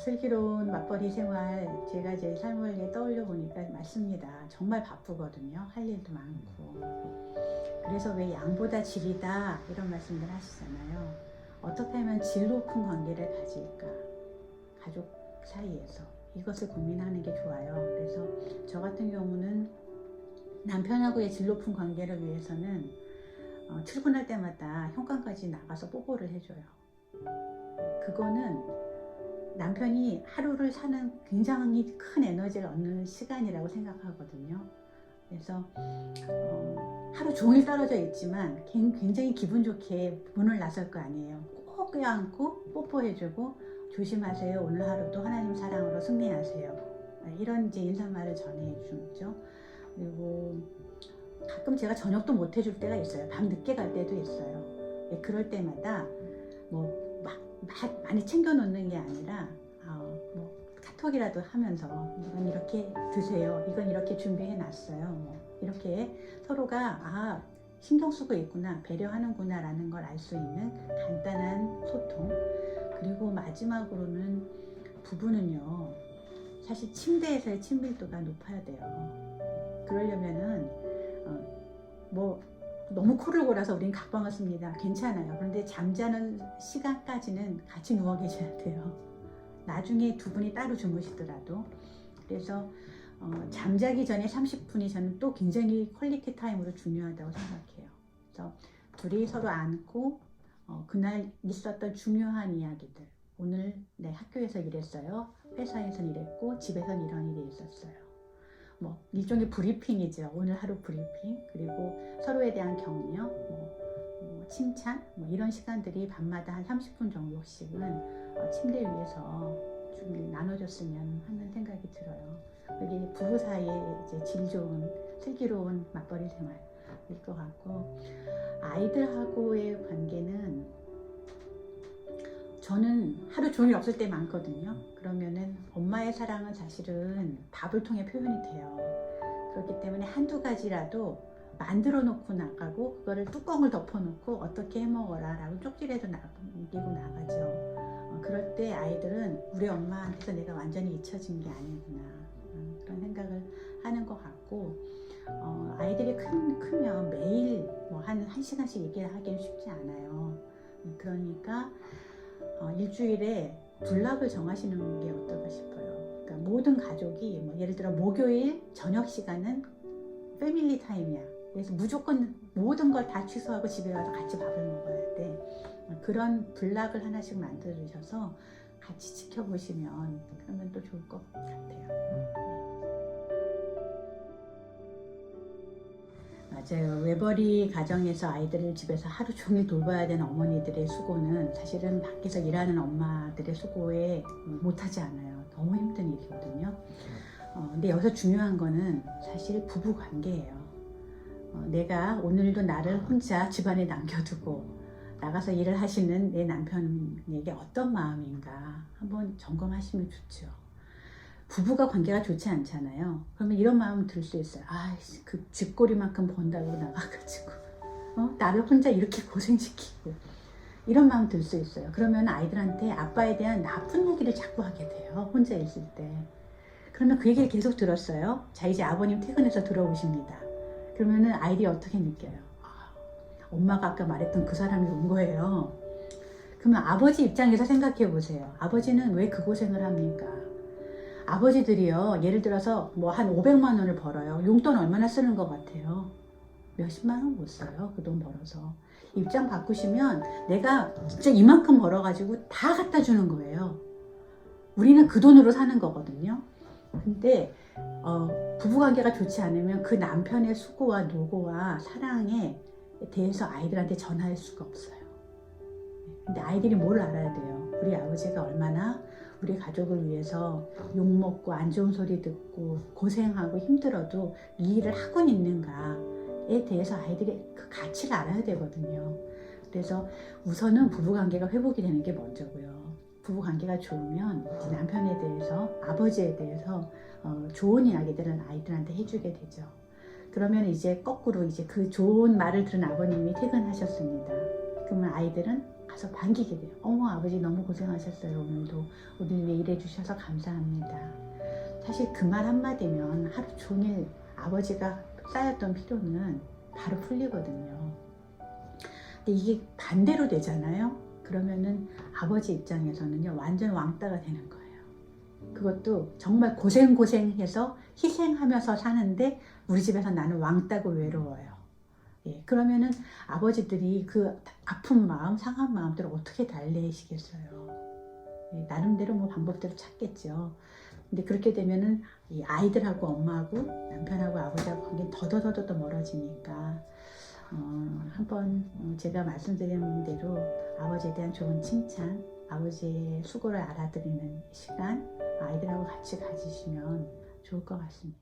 슬기로운 맞벌이 생활 제가 제 삶을 떠올려 보니까 맞습니다. 정말 바쁘거든요. 할 일도 많고. 그래서 왜 양보다 질이다 이런 말씀들 하시잖아요. 어떻게 하면 질 높은 관계를 가질까? 가족 사이에서 이것을 고민하는 게 좋아요. 그래서 저 같은 경우는 남편하고의 질 높은 관계를 위해서는 어, 출근할 때마다 현관까지 나가서 뽀뽀를 해줘요. 그거는 남편이 하루를 사는 굉장히 큰 에너지를 얻는 시간이라고 생각하거든요. 그래서 어, 하루 종일 떨어져 있지만 굉- 굉장히 기분 좋게 문을 나설 거 아니에요. 꼭 껴안고 뽀뽀해주고 조심하세요. 오늘 하루도 하나님 사랑으로 승리하세요. 이런 이제 인사말을 전해주죠. 그리고 가끔 제가 저녁도 못 해줄 때가 있어요. 밤 늦게 갈 때도 있어요. 예, 그럴 때마다 뭐 많이 챙겨 놓는 게 아니라 어, 뭐 카톡이라도 하면서 이건 이렇게 드세요. 이건 이렇게 준비해 놨어요. 뭐 이렇게 서로가 아 신경 쓰고 있구나 배려하는구나라는 걸 알 수 있는 간단한 소통 그리고 마지막으로는 부부는요 사실 침대에서의 친밀도가 높아야 돼요. 그러려면은 어, 뭐 너무 코를 골아서 우린 각방을 씁니다. 괜찮아요. 그런데 잠자는 시간까지는 같이 누워 계셔야 돼요. 나중에 두 분이 따로 주무시더라도. 그래서 어, 잠자기 전에 30분이 저는 또 굉장히 퀄리티 타임으로 중요하다고 생각해요. 그래서 둘이 서로 안고 어, 그날 있었던 중요한 이야기들. 오늘 내 학교에서 이랬어요. 회사에선 이랬고 집에선 이런 일이 있었어요. 뭐 일종의 브리핑이죠. 오늘 하루 브리핑 그리고 서로에 대한 격려, 뭐, 뭐 칭찬, 뭐 이런 시간들이 밤마다 한 30분 정도씩은 어, 침대 위에서 좀 나눠줬으면 하는 생각이 들어요. 여기 부부 사이에 이제 질 좋은 슬기로운 맞벌이 생활일 것 같고 아이들하고의 관계는 저는 하루 종일 없을 때 많거든요. 그러면은 엄마의 사랑은 사실은 밥을 통해 표현이 돼요. 그렇기 때문에 한두 가지라도 만들어 놓고 나가고 그거를 뚜껑을 덮어 놓고 어떻게 해 먹어라 라고 쪽지라도 남기고 나가죠. 어, 그럴 때 아이들은 우리 엄마한테서 내가 완전히 잊혀진 게 아니구나 음, 그런 생각을 하는 것 같고 어, 아이들이 큰, 크면 매일 뭐한한 시간씩 얘기를 하기는 쉽지 않아요. 음, 그러니까 어, 일주일에 블락을 정하시는 게 어떨까 싶어요. 그러니까 모든 가족이 뭐 예를 들어 목요일 저녁 시간은 패밀리 타임이야. 그래서 무조건 모든 걸 다 취소하고 집에 가서 같이 밥을 먹어야 돼. 어, 그런 블락을 하나씩 만들으셔서 같이 지켜보시면 그러면 또 좋을 것 같아요. 맞아요. 외벌이 가정에서 아이들을 집에서 하루 종일 돌봐야 되는 어머니들의 수고는 사실은 밖에서 일하는 엄마들의 수고에 못하지 않아요. 너무 힘든 일이거든요. 어, 근데 여기서 중요한 거는 사실 부부 관계예요. 어, 내가 오늘도 나를 혼자 집안에 남겨두고 나가서 일을 하시는 내 남편에게 어떤 마음인가 한번 점검하시면 좋죠. 부부가 관계가 좋지 않잖아요. 그러면 이런 마음 들 수 있어요. 아, 그 집꼬리만큼 번다고 나가가지고 어? 나를 혼자 이렇게 고생시키고 이런 마음 들 수 있어요. 그러면 아이들한테 아빠에 대한 나쁜 얘기를 자꾸 하게 돼요. 혼자 있을 때. 그러면 그 얘기를 계속 들었어요. 자 이제 아버님 퇴근해서 들어오십니다. 그러면은 아이들이 어떻게 느껴요? 아, 엄마가 아까 말했던 그 사람이 온 거예요. 그러면 아버지 입장에서 생각해 보세요. 아버지는 왜 그 고생을 합니까? 아버지들이요, 예를 들어서 뭐 한 500만 원을 벌어요. 용돈 얼마나 쓰는 것 같아요? 몇십만 원 못 써요. 그 돈 벌어서. 입장 바꾸시면 내가 진짜 이만큼 벌어가지고 다 갖다 주는 거예요. 우리는 그 돈으로 사는 거거든요. 근데 어, 부부관계가 좋지 않으면 그 남편의 수고와 노고와 사랑에 대해서 아이들한테 전할 수가 없어요. 근데 아이들이 뭘 알아야 돼요? 우리 아버지가 얼마나 우리 가족을 위해서 욕먹고 안 좋은 소리 듣고 고생하고 힘들어도 이 일을 하고 있는가에 대해서 아이들이 그 가치를 알아야 되거든요. 그래서 우선은 부부관계가 회복이 되는 게 먼저고요. 부부관계가 좋으면 남편에 대해서 아버지에 대해서 어, 좋은 이야기들은 아이들한테 해주게 되죠. 그러면 이제 거꾸로 이제 그 좋은 말을 들은 아버님이 퇴근하셨습니다. 그러면 아이들은 가서 반기게 돼요. 어머 아버지 너무 고생하셨어요. 오늘도 우리 위해 일해 주셔서 감사합니다. 사실 그 말 한마디면 하루 종일 아버지가 쌓였던 피로는 바로 풀리거든요. 근데 이게 반대로 되잖아요. 그러면은 아버지 입장에서는요 완전 왕따가 되는 거예요. 그것도 정말 고생고생해서 희생하면서 사는데 우리 집에서 나는 왕따고 외로워요. 예, 그러면은 아버지들이 그 아픈 마음, 상한 마음들을 어떻게 달래시겠어요? 예, 나름대로 뭐 방법대로 찾겠죠. 근데 그렇게 되면은 이 아이들하고 엄마하고 남편하고 아버지하고 관계는 더더더더 멀어지니까 어, 한번 어, 제가 말씀드린 대로 아버지에 대한 좋은 칭찬, 아버지의 수고를 알아드리는 시간 아이들하고 같이 가지시면 좋을 것 같습니다.